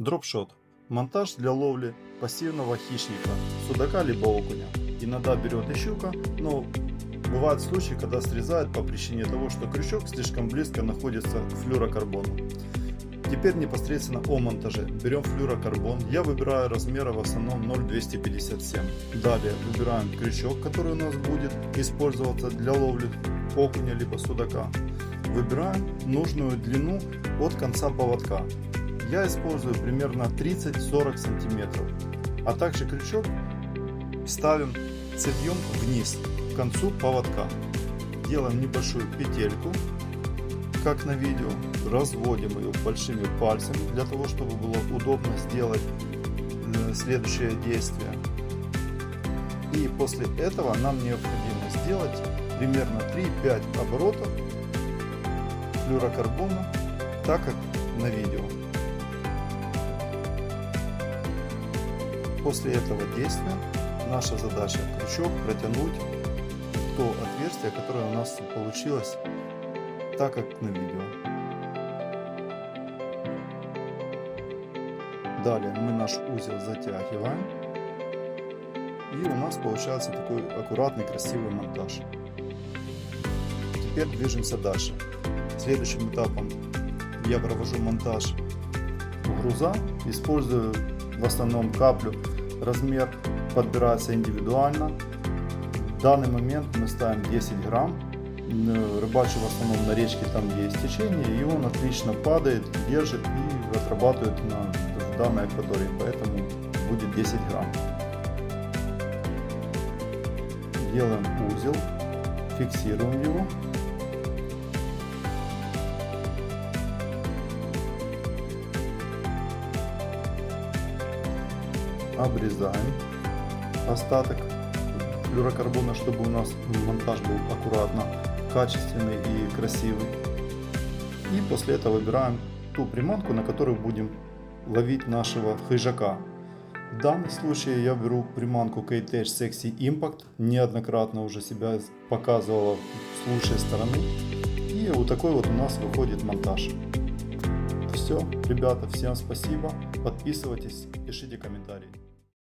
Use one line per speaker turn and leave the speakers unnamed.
Дропшот. Монтаж для ловли пассивного хищника, судака либо окуня. Иногда берет и щука, но бывают случаи, когда срезает по причине того, что крючок слишком близко находится к флюрокарбону. Теперь непосредственно о монтаже. Берем флюрокарбон. Я выбираю размеры в основном 0,257. Далее выбираем крючок, который у нас будет использоваться для ловли окуня либо судака. Выбираем нужную длину от конца поводка. Я использую примерно 30-40 сантиметров. А также крючок ставим цевьем вниз к концу поводка. Делаем небольшую петельку, как на видео. Разводим ее большими пальцами для того, чтобы было удобно сделать э, следующее действие. И после этого нам необходимо сделать примерно 3-5 оборотов флюрокарбона, так как на видео. После этого действия наша задача крючок протянуть то отверстие, которое у нас получилось так, как на видео. Далее мы наш узел затягиваем. И у нас получается такой аккуратный, красивый монтаж. Теперь движемся дальше. Следующим этапом я провожу монтаж груза. Использую в основном каплю. Размер подбирается индивидуально. В данный момент мы ставим 10 грамм. Рыбачу в основном на речке, там есть течение, и он отлично падает, держит и отрабатывает на в данной акватории, поэтому будет 10 грамм. Делаем узел, фиксируем его. Обрезаем остаток флюрокарбона, чтобы у нас монтаж был аккуратно, качественный и красивый. И после этого выбираем ту приманку, на которую будем ловить нашего хижака. В данном случае я беру приманку K-Tech Sexy Impact. Неоднократно уже себя показывала с лучшей стороны. И вот такой вот у нас выходит монтаж. Все, ребята, всем спасибо. Подписывайтесь, пишите комментарии.